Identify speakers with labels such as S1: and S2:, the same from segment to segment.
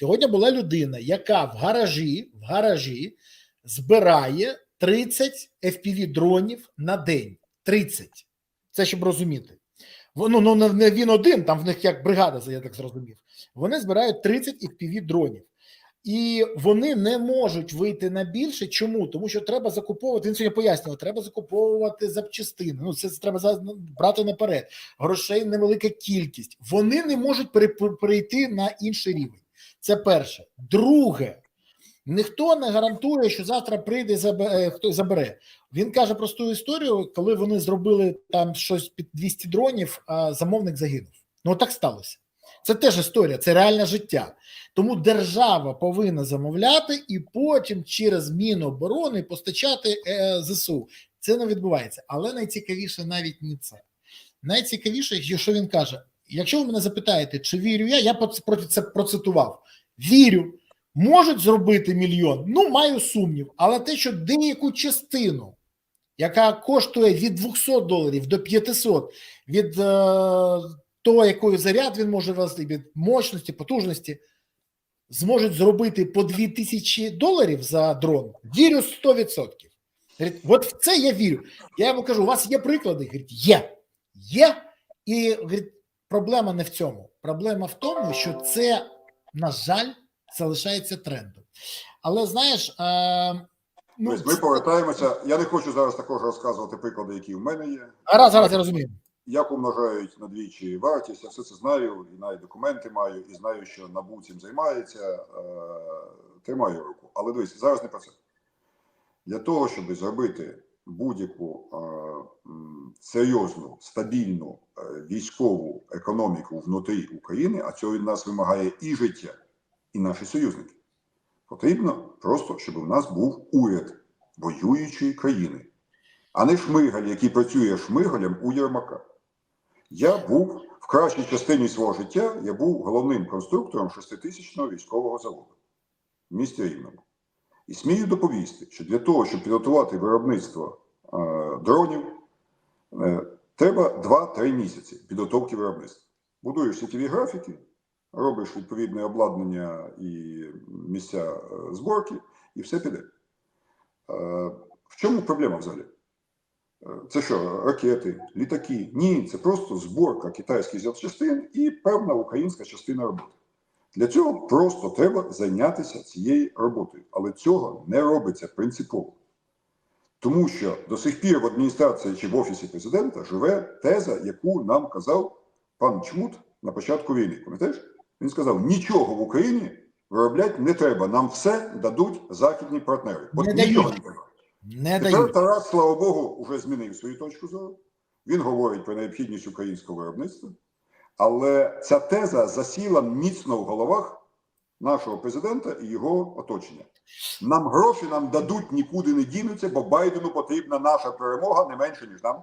S1: Сьогодні була людина, яка в гаражі, в гаражі збирає 30 FPV дронів на день. 30. Це щоб розуміти. Воно ну не він один, там в них як бригада, я так зрозумів. Вони збирають 30 FPV дронів. І вони не можуть вийти на більше. Чому? Тому що треба закуповувати. Він сьогодні пояснював, треба закуповувати запчастини. Ну це треба ну, брати наперед. Грошей невелика кількість. Вони не можуть пере- перейти на інший рівень. Це перше. Друге, ніхто не гарантує, що завтра прийде е, хтось забере. Він каже просту історію, коли вони зробили там щось під 200 дронів, а замовник загинув. Ну так сталося. Це теж історія, це реальне життя. Тому держава повинна замовляти і потім через Міноборони постачати е, ЗСУ. Це не відбувається. Але найцікавіше навіть не це. Найцікавіше, що він каже: якщо ви мене запитаєте, чи вірю я, я проти це процитував. Вірю, можуть зробити мільйон. Ну, маю сумнів, але те, що деяку частину, яка коштує від 200 доларів до 500, від е, того, який заряд він може вести, від мощності, потужності, зможуть зробити по 2000 доларів за дрон, вірю 100%. Говорить, от в це я вірю. Я йому кажу: у вас є приклади? Говорить, є. Є. І говорить, проблема не в цьому. Проблема в тому, що це, на жаль, залишається трендом. Але знаєш, е, ну,
S2: ми повертаємося. Я не хочу зараз також розказувати приклади, які в мене є.
S1: гаразд, зараз я розумію.
S2: Як умножають на двічі вартість, я все це знаю, і навіть документи маю, і знаю, що НАБУ цим займається. Е, тримаю руку. Але дивись, зараз не про це. Для того, щоб зробити будь-яку е, серйозну, стабільну е, військову економіку внутрі України, а цього від нас вимагає і життя, і наші союзники, потрібно просто, щоб у нас був уряд воюючої країни, а не шмигаль, який працює шмигалем у Єрмака. Я був в кращій частині свого життя, я був головним конструктором шеститисячного військового заводу в місті Рівному. І смію доповісти, що для того, щоб підготувати виробництво е, дронів, е, треба 2-3 місяці підготовки виробництва. Будуєш сітєві графіки, робиш відповідне обладнання і місця е, зборки, і все піде. Е, в чому проблема взагалі? Е, Це що, ракети, літаки? Ні, це просто зборка китайських запчастин і певна українська частина роботи. Для цього просто треба зайнятися цією роботою, але цього не робиться принципово. Тому що до сих пір в адміністрації чи в офісі президента живе теза, яку нам казав пан Чмут на початку війни. Пам'ятаєш? Він сказав: нічого в Україні виробляти не треба, нам все дадуть західні партнери. От
S1: Не
S2: нічого
S1: дають.
S2: не треба.
S1: Не
S2: Тепер
S1: дають.
S2: Тарас, слава Богу, вже змінив свою точку зору. Він говорить про необхідність українського виробництва. Але ця теза засіла міцно в головах нашого президента і його оточення. Нам гроші нам дадуть, нікуди не дінуться, бо Байдену потрібна наша перемога не менше, ніж нам.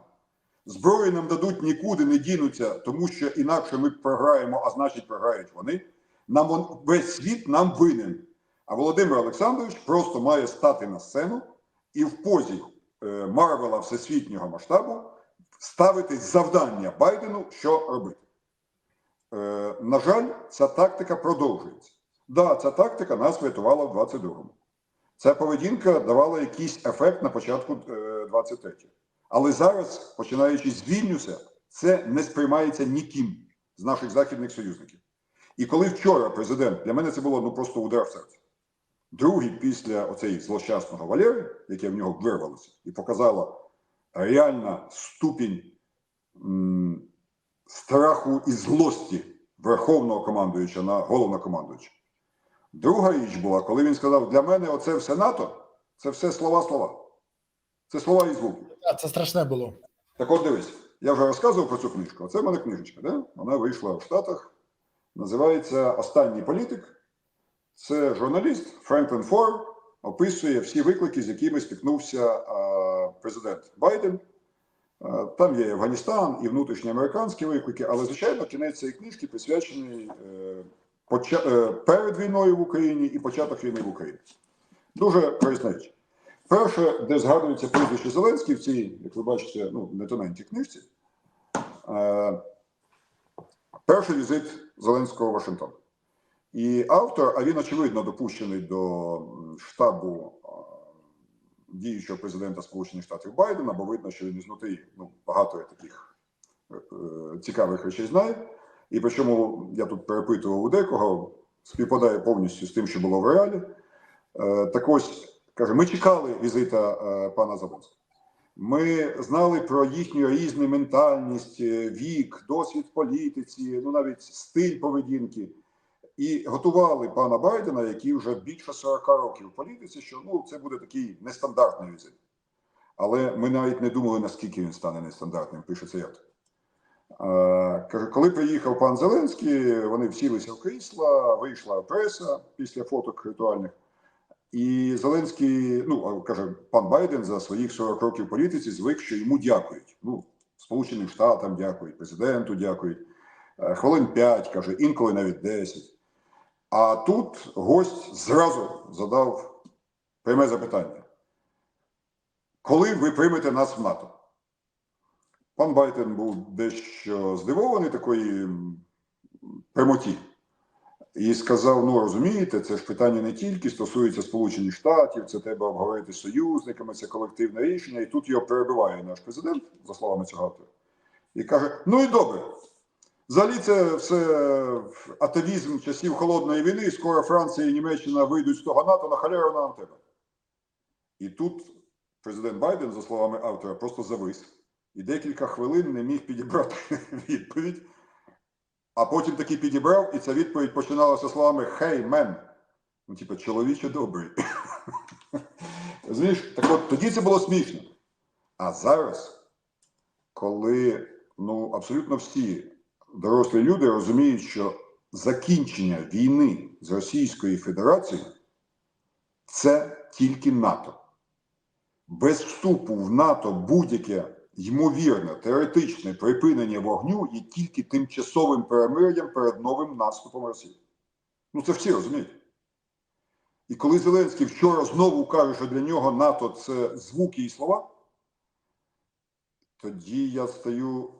S2: Зброї нам дадуть нікуди не дінуться, тому що інакше ми програємо, а значить програють вони. Нам вон- весь світ нам винен. А Володимир Олександрович просто має стати на сцену і в позі е, Марвела всесвітнього масштабу ставити завдання Байдену, що робити. Е, на жаль, ця тактика продовжується. Да, ця тактика нас врятувала в 22-му. Ця поведінка давала якийсь ефект на початку е, 23-го. Але зараз, починаючи з Вільнюса, це не сприймається ніким з наших західних союзників. І коли вчора президент, для мене це було ну просто удар в серце. Другий після оцей злощасного Валери, яке в нього вирвалося, і показало реальна ступінь страху і злості верховного командуюча на головнокомандуюча. Друга річ була, коли він сказав: для мене оце все НАТО, це все слова-слова. Це слова і звуки.
S1: Це страшне було.
S2: Так от дивись, я вже розказував про цю книжку. Оце в мене книжечка, да? вона вийшла в Штатах. Називається Останній політик. Це журналіст Френклін Фор описує всі виклики, з якими стикнувся президент Байден. А, Там є і Афганістан, і внутрішньоамериканські виклики, але, звичайно, кінець цієї книжки присвячений е, е, перед війною в Україні і початок війни в Україні. Дуже корисна річ. Перше, де згадується прізвище Зеленський в цій, як ви бачите, ну, не тоненькій книжці. Е, перший візит Зеленського в Вашингтон. І автор, а він очевидно допущений до штабу діючого президента Сполучених Штатів Байдена, бо видно, що він ізнутрі ну, багато таких е, е, цікавих речей знає. І причому я тут перепитував у декого, співпадає повністю з тим, що було в реалі. Е, Так ось каже: ми чекали візита е, пана Зеленського. Ми знали про їхню різну ментальність, е, вік, досвід політиці, ну навіть стиль поведінки. І готували пана Байдена, який вже більше 40 років в політиці, що ну це буде такий нестандартний візит. Але ми навіть не думали, наскільки він стане нестандартним, пише. Е, Каже, коли приїхав пан Зеленський, вони всілися в крісла, вийшла преса після фоток ритуальних. І Зеленський, ну каже, пан Байден за своїх 40 років політиці звик, що йому дякують. Ну, Сполученим Штатам дякують, президенту дякують. Е, Хвилин 5, каже, інколи навіть 10. А тут гость зразу задав пряме запитання: коли ви приймете нас в НАТО? Пан Байден був дещо здивований такої прямоті. І сказав: ну розумієте, це ж питання не тільки стосується Сполучених Штатів, це треба обговорити з союзниками, це колективне рішення. І тут його перебиває наш президент, за словами цього і каже: ну і добре. Взагалі, це все атавізм часів холодної війни. Скоро Франція і Німеччина вийдуть з того НАТО на халеру нам треба. І тут президент Байден, за словами автора, просто завис і декілька хвилин не міг підібрати відповідь. А потім таки підібрав, і ця відповідь починалася словами «Хей, мен!» Ну, типу, чоловіче добрий. Розумієш, так от тоді це було смішно. А зараз, коли ну, абсолютно всі дорослі люди розуміють, що закінчення війни з Російською Федерацією це тільки НАТО. Без вступу в НАТО будь-яке ймовірне теоретичне припинення вогню є тільки тимчасовим перемир'ям перед новим наступом Росії. Ну це всі розуміють. І коли Зеленський вчора знову каже, що для нього НАТО це звуки і слова, тоді я стаю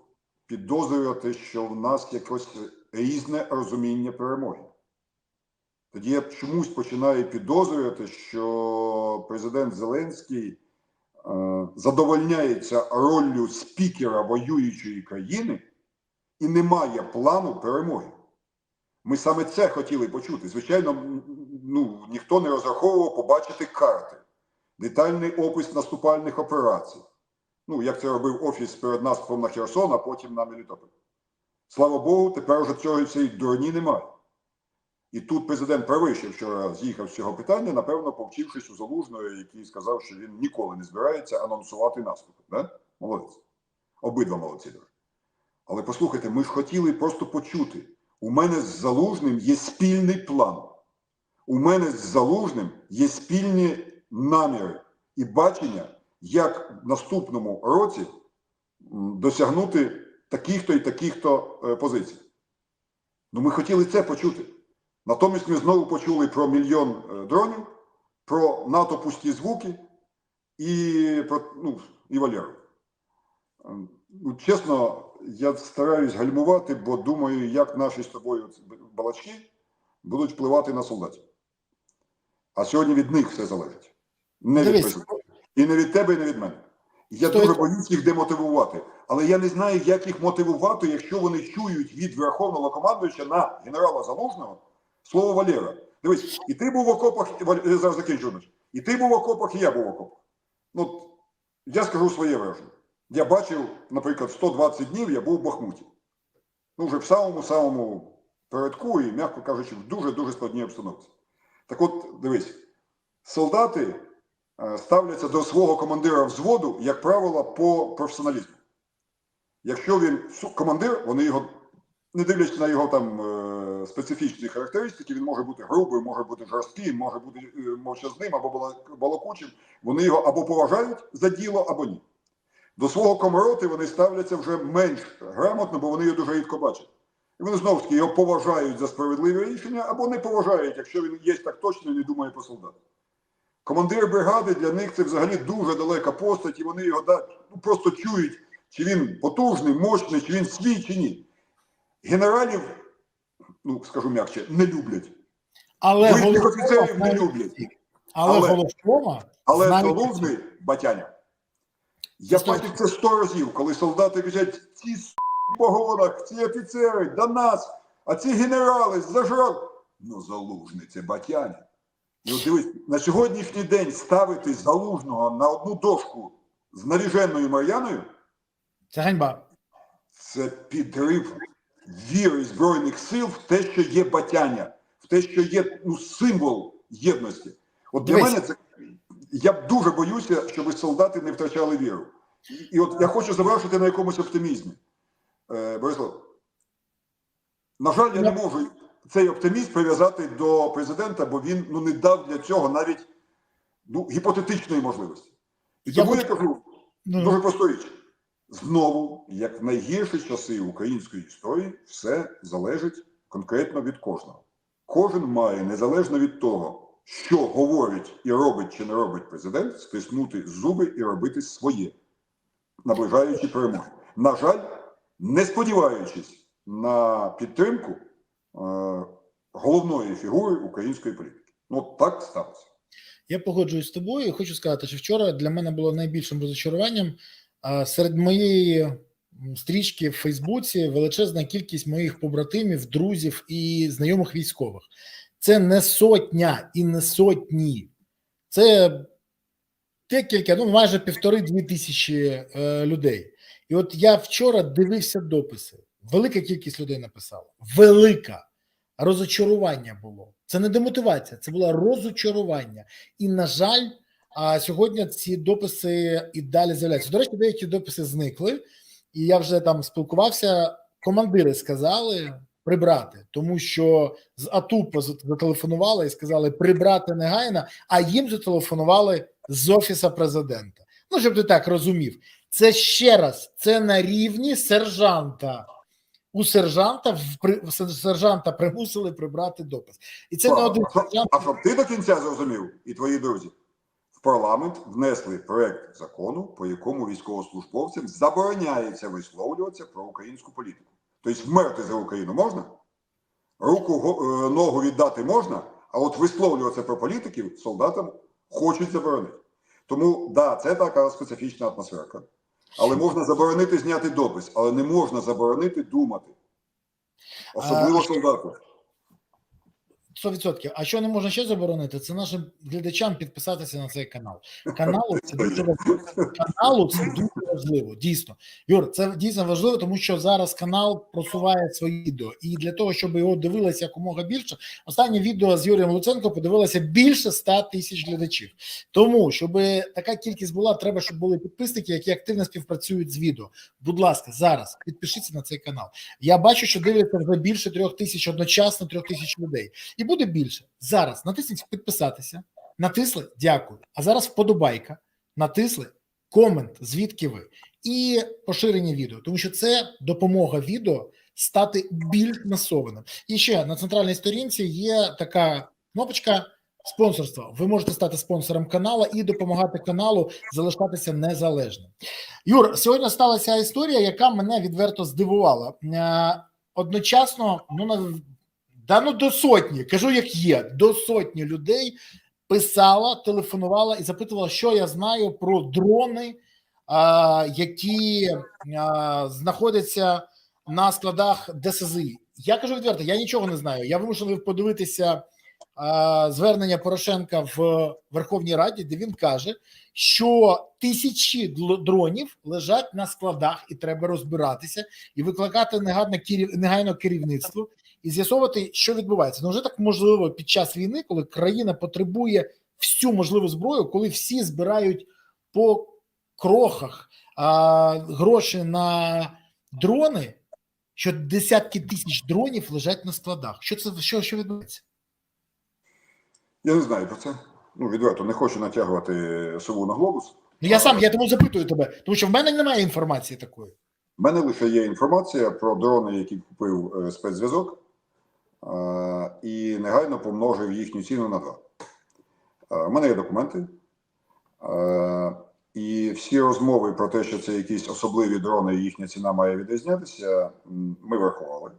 S2: підозрювати, що в нас якось різне розуміння перемоги. Тоді я чомусь починаю підозрювати, що президент Зеленський е, задовольняється роллю спікера воюючої країни і не має плану перемоги. Ми саме це хотіли почути. Звичайно, ну, ніхто не розраховував побачити карти, детальний опис наступальних операцій. Ну, як це робив офіс перед наступом на Херсон, а потім на Мелітополь. Слава Богу, тепер вже цього цієї дурні немає. І тут президент правий, що вчора з'їхав з цього питання, напевно, повчившись у Залужного, який сказав, що він ніколи не збирається анонсувати наступи. Да? Молодець. Обидва молодці дуже. Але послухайте, ми ж хотіли просто почути. У мене з Залужним є спільний план. У мене з Залужним є спільні наміри і бачення, як в наступному році досягнути таких-то і таких-то е, позицій. Ну, ми хотіли це почути. Натомість ми знову почули про мільйон е, дронів, про НАТО пусті звуки і про ну, і Валеру. Ем, Ну, чесно, я стараюсь гальмувати, бо думаю, як наші з тобою балачки будуть впливати на солдатів. А сьогодні від них все залежить. Не від
S1: Дивись.
S2: президента. І не від тебе, і не від мене. Я
S1: Стой.
S2: дуже боюсь їх демотивувати. Але я не знаю, як їх мотивувати, якщо вони чують від верховного командуюча на генерала Залужного слово Валера. Дивись, і ти був в окопах, і зараз закінчу. І ти був в окопах, і я був в окопах. Ну, я скажу своє враження. Я бачив, наприклад, 120 днів я був в Бахмуті. Ну, вже в самому-самому передку і, м'яко кажучи, в дуже-дуже складній обстановці. Так от, дивись, солдати ставляться до свого командира взводу, як правило, по професіоналізму. Якщо він командир, вони його, не дивлячись на його там е, специфічні характеристики, він може бути грубим, може бути жорстким, може бути е, мовчазним або бала- балакучим. Вони його або поважають за діло, або ні. До свого комороти вони ставляться вже менш грамотно, бо вони його дуже рідко бачать. І вони знову ж таки його поважають за справедливе рішення або не поважають, якщо він є так точно і не думає про солдата. Командир бригади для них це взагалі дуже далека постать, і вони його ну, просто чують, чи він потужний, мощний, чи він свій, чи ні. Генералів, ну скажу м'якше, не люблять.
S1: Але
S2: Вищих офіцерів не люблять.
S1: Але,
S2: Але-
S1: Голошова
S2: Але Залужний батяня. Я бачив це сто разів, коли солдати кажуть, ці с*** погонах, ці офіцери до нас, а ці генерали зажрали. Ну, залужний це батяня. От дивись, на сьогоднішній день ставити залужного на одну дошку з наріженою Мар'яною
S1: це ганьба.
S2: це підрив віри Збройних сил в те, що є батяння, в те, що є ну, символ єдності. От для
S1: Дивись.
S2: мене це я б дуже боюся, щоб солдати не втрачали віру. І, і от я хочу завершити на якомусь оптимізмі. Е, Борислав, на жаль, я не можу цей оптимізм прив'язати до президента, бо він ну, не дав для цього навіть ну, гіпотетичної можливості. І тому я
S1: хочу-
S2: кажу,
S1: Ну,
S2: Дуже просту річ. Знову, як в найгірші часи української історії, все залежить конкретно від кожного. Кожен має, незалежно від того, що говорить і робить чи не робить президент, стиснути зуби і робити своє, наближаючи перемоги. На жаль, не сподіваючись на підтримку головної фігури української політики. Ну, так сталося.
S1: Я погоджуюсь з тобою. Хочу сказати, що вчора для мене було найбільшим розчаруванням а, серед моєї стрічки в Фейсбуці величезна кількість моїх побратимів, друзів і знайомих військових. Це не сотня і не сотні. Це декілька, ну майже півтори-дві тисячі е, людей. І от я вчора дивився дописи. Велика кількість людей написала. Велика розочарування було. Це не демотивація, це було розочарування. І, на жаль, а сьогодні ці дописи і далі з'являються. До речі, деякі дописи зникли, і я вже там спілкувався. Командири сказали прибрати, тому що з АТУ зателефонували і сказали прибрати негайно, а їм зателефонували з офіса президента. Ну, щоб ти так розумів, це ще раз це на рівні сержанта. У сержанта в сержанта примусили прибрати допис, і це не один
S2: А,
S1: сержант.
S2: а щоб ти до кінця зрозумів, і твої друзі, в парламент внесли проект закону, по якому військовослужбовцям забороняється висловлюватися про українську політику. Тобто вмерти за Україну можна, руку е, ногу віддати можна, а от висловлюватися про політиків солдатам хочуть заборонити. Тому да, це така специфічна атмосферка. Але можна заборонити зняти допис, але не можна заборонити думати. Особливо солдату.
S1: 100%. А що не можна ще заборонити? Це нашим глядачам підписатися на цей канал. Каналу це дуже важливо. Каналу це дуже важливо. Дійсно, Юр, це дійсно важливо, тому що зараз канал просуває свої відео, і для того, щоб його дивилося якомога більше, останнє відео з Юрієм Луценко подивилося більше 100 тисяч глядачів. Тому щоб така кількість була, треба, щоб були підписники, які активно співпрацюють з відео. Будь ласка, зараз підпишіться на цей канал. Я бачу, що дивляться вже більше трьох тисяч одночасно, трьох тисяч людей. І буде більше. Зараз натисніть підписатися, натисли дякую. А зараз вподобайка, натисли комент, звідки ви, і поширення відео, тому що це допомога відео стати більш масованим. І ще на центральній сторінці є така кнопочка. Спонсорство. Ви можете стати спонсором каналу і допомагати каналу залишатися незалежним. Юр, сьогодні сталася історія, яка мене відверто здивувала. Е, Одночасно, ну на да ну до сотні, кажу, як є, до сотні людей писала, телефонувала і запитувала, що я знаю про дрони, які знаходяться на складах ДСЗІ. Я кажу відверто, я нічого не знаю. Я вимушений подивитися звернення Порошенка в Верховній Раді, де він каже, що тисячі дронів лежать на складах, і треба розбиратися і викликати негайно керівництво і з'ясовувати, що відбувається. Ну вже так можливо під час війни, коли країна потребує всю можливу зброю, коли всі збирають по крохах а, гроші на дрони, що десятки тисяч дронів лежать на складах. Що це що, що відбувається?
S2: Я не знаю про це. Ну, відверто, не хочу натягувати сову на глобус.
S1: Ну я сам я тому запитую тебе, тому що в мене немає інформації такої.
S2: У мене лише є інформація про дрони, які купив е, спецзв'язок, і негайно помножив їхню ціну на два. У мене є документи. І всі розмови про те, що це якісь особливі дрони, і їхня ціна має відрізнятися, ми врахували.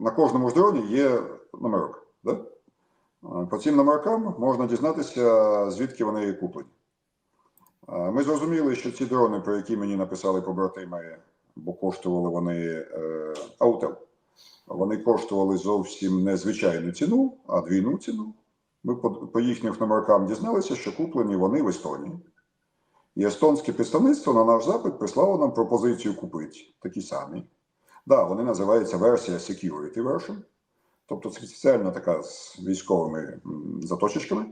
S2: На кожному з дронів є номерок. Да? По цим номеркам можна дізнатися, звідки вони куплені. Ми зрозуміли, що ці дрони, про які мені написали побратими, бо коштували вони е, аутел, вони коштували зовсім не звичайну ціну, а двійну ціну. Ми по, їхніх номеркам дізналися, що куплені вони в Естонії. І естонське представництво на наш запит прислало нам пропозицію купити такі самі. Да, вони називаються версія Security Version, тобто це спеціальна така з військовими заточечками.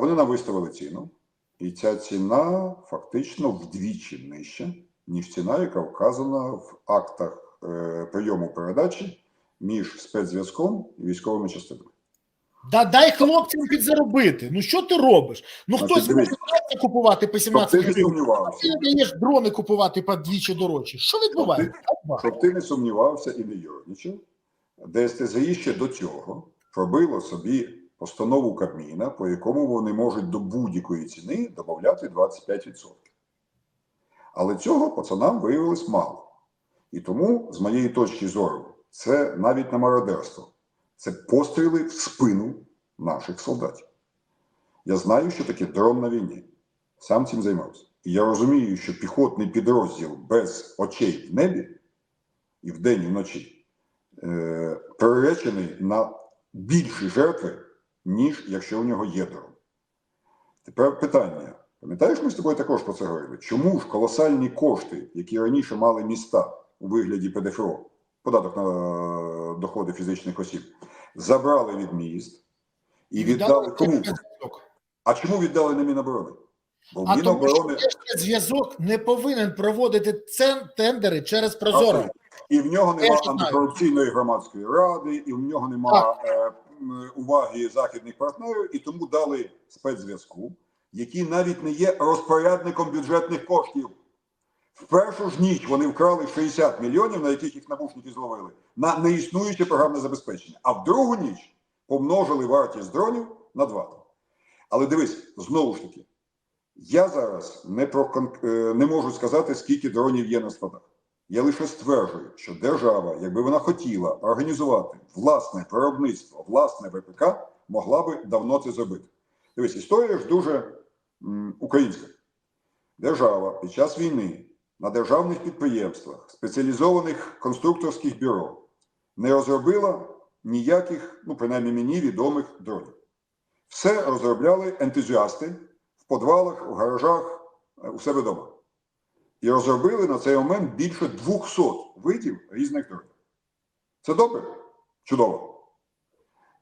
S2: Вони нам виставили ціну, і ця ціна фактично вдвічі нижча, ніж ціна, яка вказана в актах прийому передачі між спецзв'язком і військовими частинами.
S1: Да дай хлопцям підзаробити. Ну що ти робиш? Ну
S2: Значить,
S1: хтось може купувати по
S2: Щоб
S1: 17
S2: ти не
S1: гривень, а
S2: сумнівався,
S1: ти даєш дрони купувати по двічі дорожче. Що відбувається? Ганьба.
S2: щоб ти не сумнівався і не юрничав, ДСТЗІ ще до цього пробило собі постанову Кабміна, по якому вони можуть до будь-якої ціни додати 25%. Але цього пацанам виявилось мало. І тому, з моєї точки зору, це навіть не мародерство, це постріли в спину наших солдатів. Я знаю, що таке дрон на війні. Сам цим займався. І я розумію, що піхотний підрозділ без очей в небі і вдень, і вночі е, приречений на більші жертви, ніж якщо у нього є дрон. Тепер питання. Пам'ятаєш, ми з тобою також про це говорили? Чому ж колосальні кошти, які раніше мали міста у вигляді ПДФО, податок на е, доходи фізичних осіб, забрали від міст і віддали кому? А чому віддали на Міноборони? Бо
S1: А
S2: Міноборони
S1: зв'язок не повинен проводити цен тендери через Прозоро.
S2: І в нього
S1: Я
S2: нема
S1: ж знаю.
S2: антикорупційної громадської ради, і в нього нема е, уваги західних партнерів, і тому дали спецзв'язку, який навіть не є розпорядником бюджетних коштів. В першу ж ніч вони вкрали 60 мільйонів, на яких їх набушники зловили, на неіснуюче програмне забезпечення. А в другу ніч помножили вартість дронів на два. Але дивись, знову ж таки, я зараз не, про, е, не можу сказати, скільки дронів є на складах. Я лише стверджую, що держава, якби вона хотіла організувати власне виробництво, власне ВПК, могла би давно це зробити. Дивись, історія ж дуже м, українська. Держава під час війни на державних підприємствах, спеціалізованих конструкторських бюро не розробила ніяких, ну принаймні мені відомих дронів. Все розробляли ентузіасти в подвалах, в гаражах, е, у себе вдома. І розробили на цей момент більше 200 видів різних дронів. Це добре? Чудово.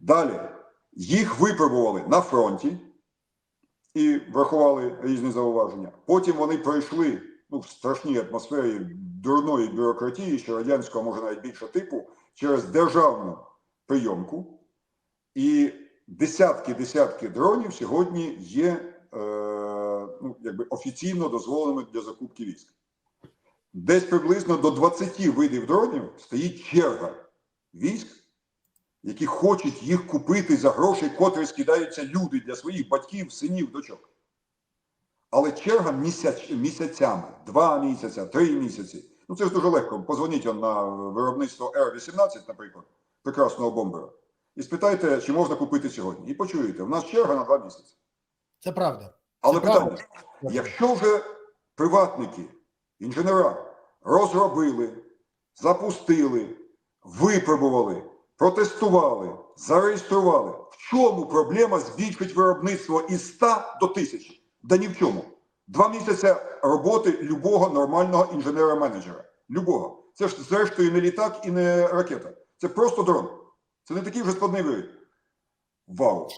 S2: Далі їх випробували на фронті і врахували різні зауваження. Потім вони пройшли ну, в страшній атмосфері дурної бюрократії, що радянського може навіть більше типу, через державну прийомку. І десятки-десятки дронів сьогодні є е, ну, якби офіційно дозволеними для закупки військ. Десь приблизно до 20 видів дронів стоїть черга військ, які хочуть їх купити за гроші, котрі скидаються люди для своїх батьків, синів, дочок. Але черга місяць, місяцями, два місяці, три місяці. Ну це ж дуже легко. Позвоніть на виробництво Р-18, наприклад, прекрасного бомбера, і спитайте, чи можна купити сьогодні. І почуєте, у нас черга на два місяці.
S1: Це правда.
S2: Але
S1: Це
S2: питання,
S1: правда.
S2: якщо вже приватники, інженера розробили, запустили, випробували, протестували, зареєстрували, в чому проблема збільшити виробництво із 100 до 1000? Да ні в чому. Два місяці роботи любого нормального інженера-менеджера. Любого. Це ж зрештою не літак і не ракета. Це просто дрон. Це не такий вже складний виріб. Вау!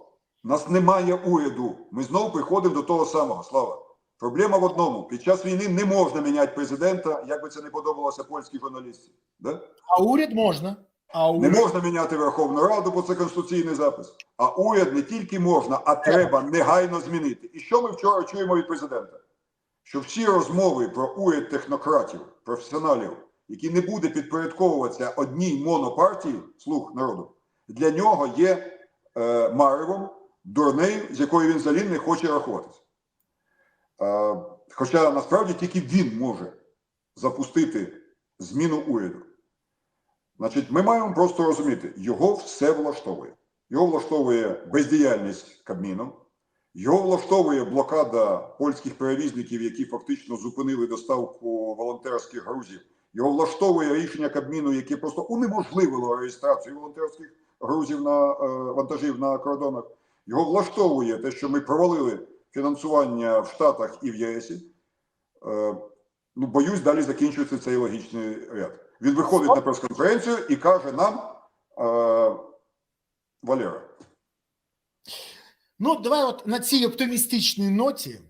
S2: Нас немає уряду. Ми знову приходимо до того самого. Слава. Проблема в одному: під час війни не можна міняти президента, як би це не подобалося польській журналістці. Да?
S1: А уряд можна. А
S2: Не можна міняти Верховну Раду, бо це конституційний запис. А уряд не тільки можна, а треба негайно змінити. І що ми вчора чуємо від президента? Що всі розмови про уряд технократів, професіоналів, які не буде підпорядковуватися одній монопартії, слух народу, для нього є е, маревом, дурнею, з якою він взагалі не хоче рахуватися. Е, хоча насправді тільки він може запустити зміну уряду. Значить, ми маємо просто розуміти, його все влаштовує. Його влаштовує бездіяльність Кабміну, його влаштовує блокада польських перевізників, які фактично зупинили доставку волонтерських грузів. Його влаштовує рішення Кабміну, яке просто унеможливило реєстрацію волонтерських грузів на е, вантажів на кордонах. Його влаштовує те, що ми провалили фінансування в Штатах і в ЄСі. Е, ну, боюсь, далі закінчується цей логічний ряд. Він виходить на прес-конференцію і каже нам: е, Валера,
S1: Ну, давай от на цій оптимістичній ноті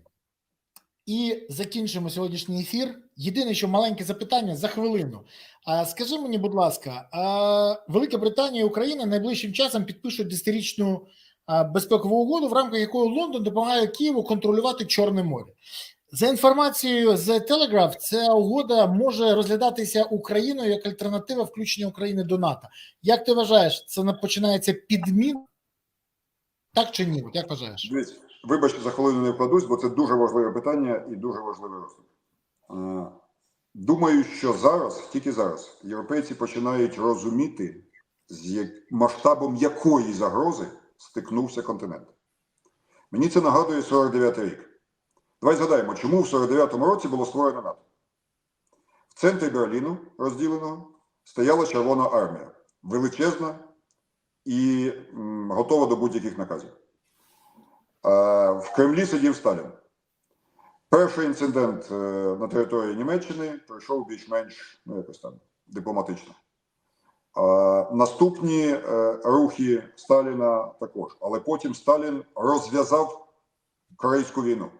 S1: і закінчимо сьогоднішній ефір. Єдине, що маленьке запитання за хвилину. А скажи мені, будь ласка, а Велика Британія і Україна найближчим часом підпишуть десятирічну безпекову угоду, в рамках якої Лондон допомагає Києву контролювати Чорне море. За інформацією з Telegraph, ця угода може розглядатися Україною як альтернатива включення України до НАТО. Як ти вважаєш, це починається підмін? Так чи ні? Як вважаєш?
S2: вибачте, за хвилину не вкладусь, бо це дуже важливе питання і дуже важливий розгляд. Е, Думаю, що зараз, тільки зараз, європейці починають розуміти, з масштабом якої загрози стикнувся континент. Мені це нагадує 49-й рік. Давай згадаємо, чому в 49-му році було створено НАТО. В центрі Берліну, розділеного, стояла Червона армія, величезна і готова до будь-яких наказів. В Кремлі сидів Сталін. Перший інцидент е, на території Німеччини пройшов більш-менш ну, якось там дипломатично. А, наступні е, рухи Сталіна також. Але потім Сталін розв'язав Корейську війну.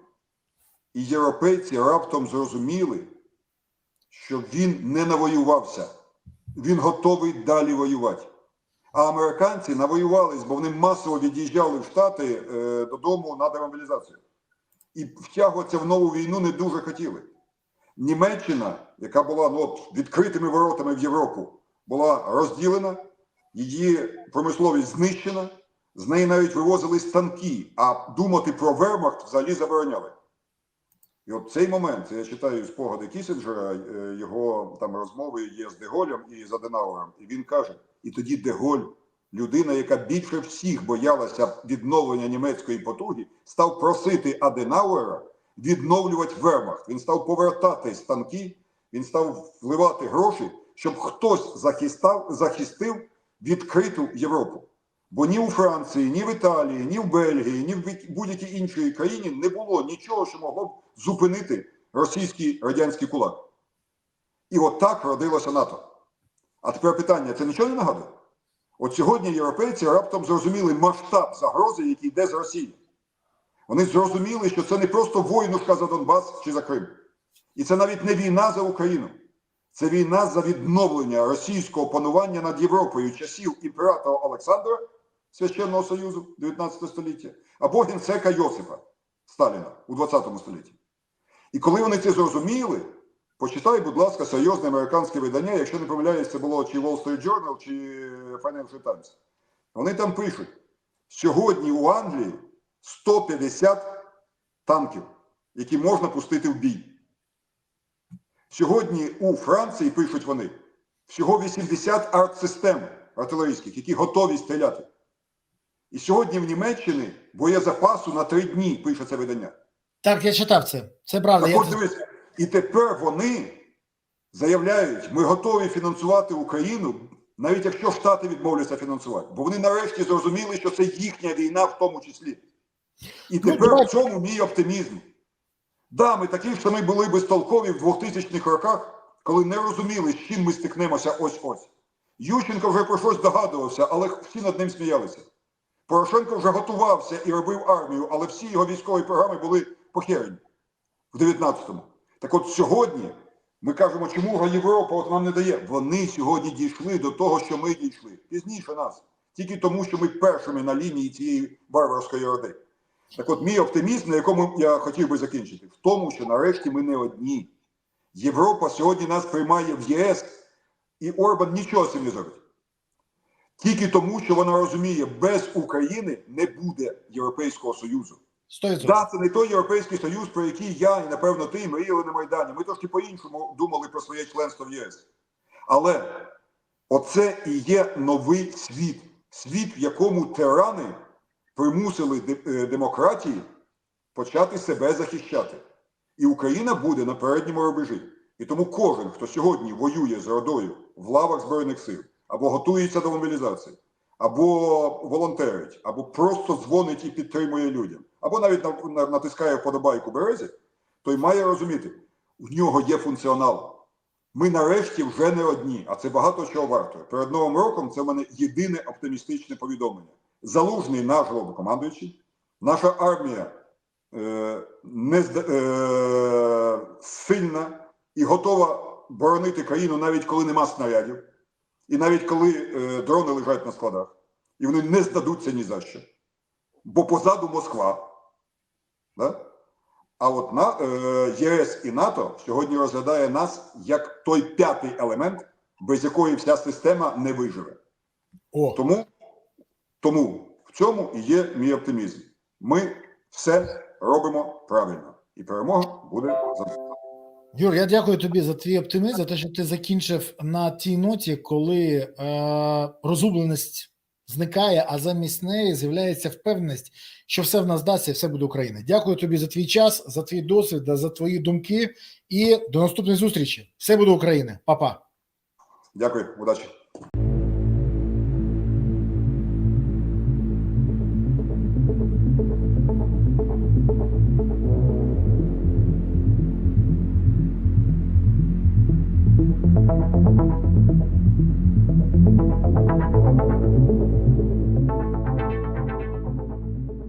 S2: І європейці раптом зрозуміли, що він не навоювався, він готовий далі воювати. А американці навоювались, бо вони масово від'їжджали в Штати е, додому на демобілізацію. І втягуватися в нову війну не дуже хотіли. Німеччина, яка була ну, от, відкритими воротами в Європу, була розділена, її промисловість знищена, з неї навіть вивозили станки, а думати про вермахт взагалі забороняли. І от цей момент, я читаю спогади Кісінджера, е, його там розмови є з Деголем і з Аденауером, і він каже: і тоді Деголь, людина, яка більше всіх боялася відновлення німецької потуги, став просити Аденауера відновлювати вермахт. Він став повертати станки, він став вливати гроші, щоб хтось захистав, захистив відкриту Європу. Бо ні у Франції, ні в Італії, ні в Бельгії, ні в будь-якій іншій країні не було нічого, що могло б зупинити російський радянський кулак. І от так родилося НАТО. А тепер питання: це нічого не нагадує? От сьогодні європейці раптом зрозуміли масштаб загрози, який йде з Росії. Вони зрозуміли, що це не просто воїнушка за Донбас чи за Крим. І це навіть не війна за Україну. Це війна за відновлення російського панування над Європою часів імператора Олександра, Священного Союзу 19 століття, або генсека Йосипа Сталіна у 20 столітті. І коли вони це зрозуміли, почитай, будь ласка, серйозне американське видання, якщо не помиляюсь, це було чи Wall Street Journal, чи Financial Times. Вони там пишуть: сьогодні у Англії 150 танків, які можна пустити в бій. Сьогодні у Франції пишуть вони всього 80 артсистем артилерійських, які готові стріляти. І сьогодні в Німеччині боєзапасу на три дні пише це видання.
S1: Так, я читав це. Це правда.
S2: Так
S1: Я...
S2: от дивись, і тепер вони заявляють, ми готові фінансувати Україну, навіть якщо Штати відмовляться фінансувати. Бо вони нарешті зрозуміли, що це їхня війна в тому числі. І
S1: Ну,
S2: тепер
S1: давай.
S2: в цьому мій оптимізм. Да, ми такі ж самі були безтолкові в 2000-х роках, коли не розуміли, з чим ми стикнемося ось-ось. Ющенко вже про щось догадувався, але всі над ним сміялися. Порошенко вже готувався і робив армію, але всі його військові програми були похерені в 19-му. Так от сьогодні ми кажемо, чому Європа от нам не дає. Вони сьогодні дійшли до того, що ми дійшли. Пізніше нас. Тільки тому, що ми першими на лінії цієї варварської орди. Так от мій оптимізм, на якому я хотів би закінчити, в тому, що нарешті ми не одні. Європа сьогодні нас приймає в ЄС, і Орбан нічого цим не зробить. Тільки тому, що вона розуміє, без України не буде Європейського Союзу.
S1: 100%.
S2: Да, це не той Європейський Союз, про який я і, напевно, ти мріяли на Майдані. Ми трошки по-іншому думали про своє членство в ЄС. Але Оце і є новий світ. Світ, в якому тирани примусили е, демократії почати себе захищати. І Україна буде на передньому рубежі. І тому кожен, хто сьогодні воює з родою в лавах Збройних сил, або готується до мобілізації, або волонтерить, або просто дзвонить і підтримує людям, або навіть на- на- натискає вподобайку березі, той має розуміти, у нього є функціонал. Ми нарешті вже не одні, а це багато чого варто. Перед Новим роком це в мене єдине оптимістичне повідомлення. Залужний наш головнокомандуючий, наша армія е, не е, сильна і готова боронити країну навіть коли нема снарядів, і навіть коли е, дрони лежать на складах, і вони не здадуться ні за що. Бо позаду Москва. Да? А от на, е, ЄС і НАТО сьогодні розглядає нас як той п'ятий елемент, без якої вся система не виживе.
S1: О,
S2: Тому, тому в цьому і є мій оптимізм. Ми все робимо правильно, і перемога буде за.
S1: Юр, я дякую тобі за твій оптимізм, за те, що ти закінчив на тій ноті, коли е, розгубленість зникає, а замість неї з'являється впевненість, що все в нас вдасться і все буде Україна. Дякую тобі за твій час, за твій досвід, за твої думки і до наступної зустрічі. Все буде Україна. Па-па.
S2: Дякую, удачі.